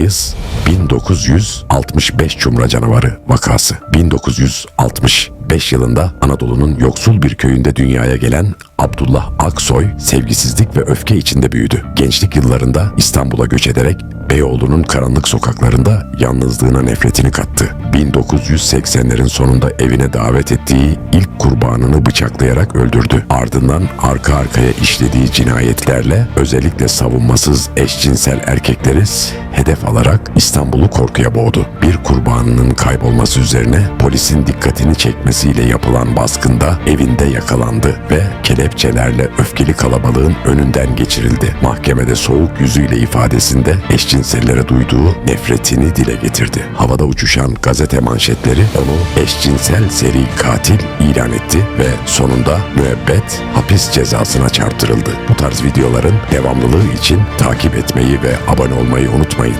Mayıs 1965 Cumra canavarı vakası. 1965 yılında Anadolu'nun yoksul bir köyünde dünyaya gelen Abdullah Aksoy sevgisizlik ve öfke içinde büyüdü. Gençlik yıllarında İstanbul'a göç ederek Beyoğlu'nun karanlık sokaklarında yalnızlığına nefretini kattı. 1980'lerin sonunda evine davet ettiği ilk kurbanını bıçaklayarak öldürdü. Ardından arka arkaya işlediği cinayetlerle özellikle savunmasız eşcinsel erkekleri hedef alarak İstanbul'u korkuya boğdu. Bir kurbanının kaybolması üzerine polisin dikkatini çekmesiyle yapılan baskında evinde yakalandı ve kelepçelerle öfkeli kalabalığın önünden geçirildi. Mahkemede soğuk yüzüyle ifadesinde eşcinsellere duyduğu nefretini dile getirdi. Havada uçuşan gazete manşetleri onu eşcinsel seri katil ilan etti ve sonunda müebbet hapis cezasına çarptırıldı. Bu tarz videoların devamlılığı için takip etmeyi ve abone olmayı unutmayın.